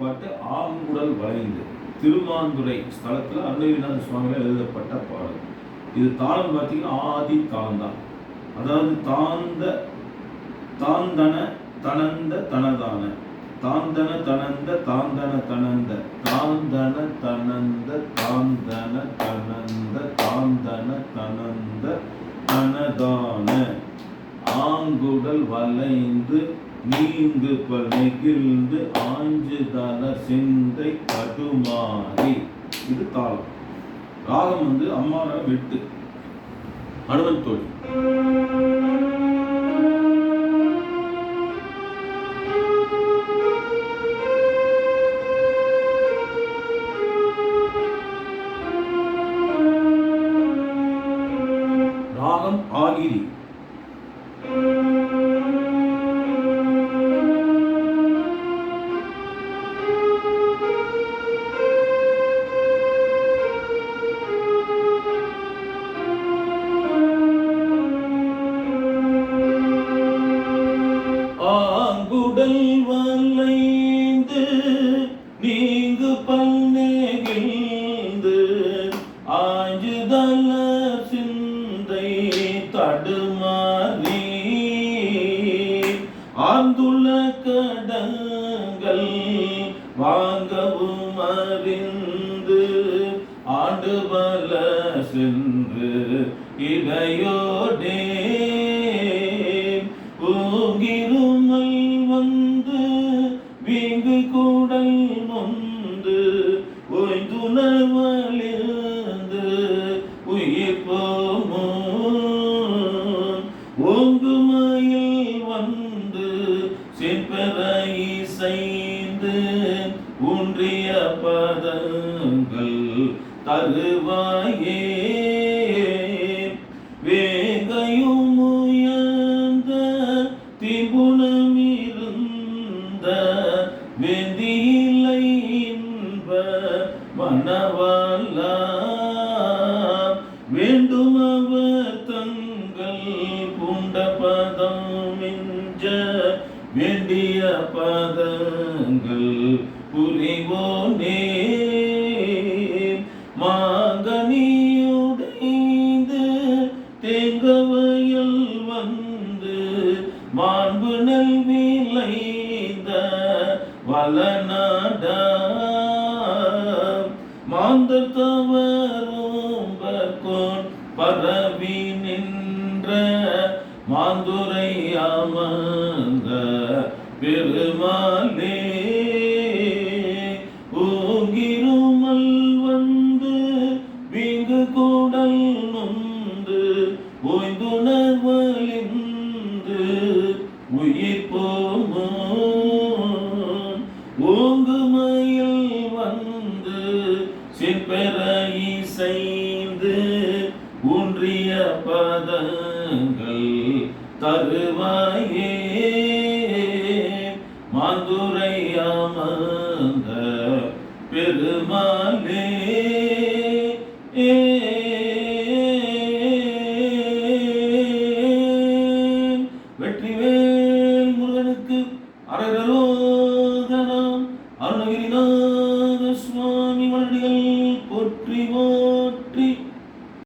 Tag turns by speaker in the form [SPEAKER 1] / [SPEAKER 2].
[SPEAKER 1] பாட்டு ஆங்குடல் வளைந்து. திருமாந்துறை ஸ்தலத்தில் அருணகிரிநாத சுவாமிகள் எழுதப்பட்ட பாடல். இது தாளம் பார்த்தீங்கன்னா ஆதி தாளம் தான் அதாவது தாந்த தாந்தன தனந்த தனதான. தாந்தன தனந்த தாந்தன தனந்த தாந்தன தனந்த தாந்தன தனந்த தாந்தன தனந்த தனதான. ஆங்குடல் வளைந்து நீங்கு நெகிழ்ந்து ஆஞ்சு தல சிந்தை கடுமாறி இது தாளம் ராகம் வந்து அம்மார வெட்டு. அனுமன் தோழி. ராகம் ஆகிரி. ஆங்குடல் வளைந்து நீங்கு பல்நெகிழ்ந்து ஆஞ்சுதல சிந்தை தடுமாறி ஆந்துள்ள கடங்கள் வாங்கவும் அறிந்து ஆண்டு பல சென்று இடையோடே பூங்கிருமல் ஓய்ந்துணர்வழிந்து உயிர் போமோ ஓங்குமயில் வந்து செம்பெற இசைந்து ஊன்றிய பதங்கள் தருவாயே. வேகையும் உயர்ந்த மனவாள வேண்டும் அவர் தங்கள் புண்ட பதம் மிஞ்ச வேண்டிய பதங்கள் புரிவோனே. மாங்கனியுடைந்து தேங்கவையில் வந்து மாண்பு நல் விளைந்த வளநாட மாந்தர் தவறும் பரவி நின்ற மாந்துரை அமர்ந்த பெருமாளே ஓங்கிருமல் வந்து வீங்கு கூடல் நொந்து ஓய்ந்துணர்வழிந்து உயிர் போமோ ஓங்குமயில் பெற இசைந்து ஊன்றிய பதங்கள் தருவாயே. மாதுரை அமர்ந்த பெருமாளே. வெற்றிவேல் முருகனுக்கு அரகரோகணம் அருணகிரிநாத்